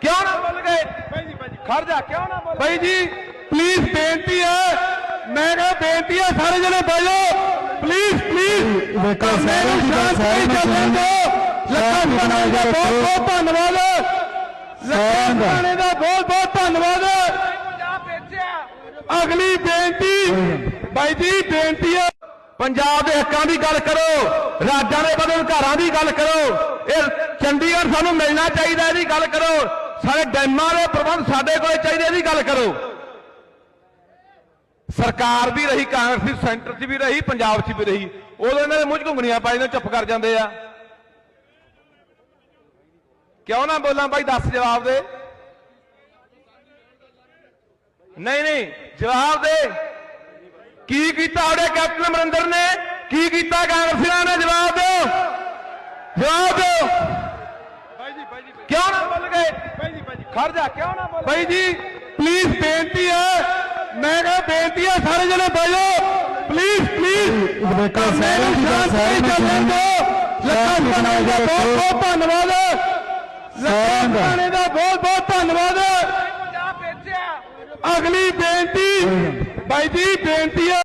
ਕਿਉਂ ਨਾ ਬੋਲ ਗਏ? ਖੜ ਜਾ ਕਿਉਂ ਨਾ ਬੋਲ ਬਾਈ ਜੀ ਪਲੀਜ਼ ਬੇਨਤੀ ਹੈ। ਮੈਂ ਕਹਾਂ ਬੇਨਤੀ ਹੈ ਸਾਰੇ ਜਣੇ ਬਹਿ ਜਾਓ। ਪਲੀਜ਼ ਪਲੀਜ਼ ਵੇਖੋ ਸਾਰੇ ਸਾਰੇ ਚੱਲਣ ਦਿਓ। ਲੱਖਾਂ ਬਣਾਏ ਬਣਾਈ ਬਹੁਤ। ਬਹੁਤ ਧੰਨਵਾਦ। ਲੱਖਾਂ। ਬਣਾਏ ਦਾ ਬਹੁਤ ਬਹੁਤ ਧੰਨਵਾਦ। ਅਗਲੀ ਬੇਨਤੀ ਬਾਈ ਜੀ ਬੇਨਤੀ ਹੈ ਪੰਜਾਬ ਦੇ ਹੱਕਾਂ ਦੀ ਗੱਲ ਕਰੋ, ਰਾਜਾਂ ਦੇ ਬਦਲ ਘਰਾਂ ਦੀ ਗੱਲ ਕਰੋ, ਇਹ ਚੰਡੀਗੜ੍ਹ ਸਾਨੂੰ ਮਿਲਣਾ ਚਾਹੀਦਾ ਇਹਦੀ ਗੱਲ ਕਰੋ ਸਾਰੇ ਡੈਮਾਂ ਦੇ ਪ੍ਰਬੰਧ ਸਾਡੇ ਕੋਲੇ ਚਾਹੀਦੇ ਇਹਦੀ ਗੱਲ ਕਰੋ। ਸਰਕਾਰ ਵੀ ਰਹੀ, ਕਾਂਗਰਸ ਦੀ ਸੈਂਟਰ 'ਚ ਵੀ ਰਹੀ, ਪੰਜਾਬ 'ਚ ਵੀ ਰਹੀ, ਉਦੋਂ ਇਹਨਾਂ ਦੇ ਮੂੰਹ 'ਚ ਘੁੰਗਣੀਆਂ ਪਾਈ ਨੇ ਚੁੱਪ ਕਰ ਜਾਂਦੇ ਆ। ਕਿਉਂ ਨਾ ਬੋਲਾਂ ਬਾਈ, ਦੱਸ ਜਵਾਬ ਦੇ। ਨਹੀਂ ਨਹੀਂ, ਜਵਾਬ ਦੇ। ਕੀ ਕੀਤਾ ਉਹਦੇ ਕੈਪਟਨ ਅਮਰਿੰਦਰ ਨੇ? ਕੀ ਕੀਤਾ ਕਾਂਗਰਸੀਆਂ ਨੇ? ਜਵਾਬ ਦਿਓ। ਜਵਾਬ ਦਿਓ। ਕਿਉਂ ਨਾ ਬੋਲ ਗਏ? ਖੜ ਜਾ ਕਿਉਂ ਨਾ ਬੋਲ ਬਾਈ ਜੀ ਪਲੀਜ਼ ਬੇਨਤੀ ਹੈ। ਮੈਂ ਕਹਾਂ ਬੇਨਤੀ ਹੈ ਸਾਰੇ ਜਣੇ ਬਹਿ ਜਾਓ ਪਲੀਜ਼ ਪਲੀਜ਼ ਵੇਖੋ ਸਾਰੇ ਦੀ ਗੱਲ ਸਾਰੇ ਨੂੰ ਚੱਲਣ ਦਿਓ ਲੱਖਾਂ ਬਣਾਏ ਦਾ ਬਹੁਤ। ਬਹੁਤ ਧੰਨਵਾਦ। ਲੱਖਾਂ। ਬਣਾਏ ਦਾ ਬਹੁਤ ਬਹੁਤ ਧੰਨਵਾਦ। ਅਗਲੀ ਬੇਨਤੀ ਬਾਈ ਜੀ ਬੇਨਤੀ ਹੈ।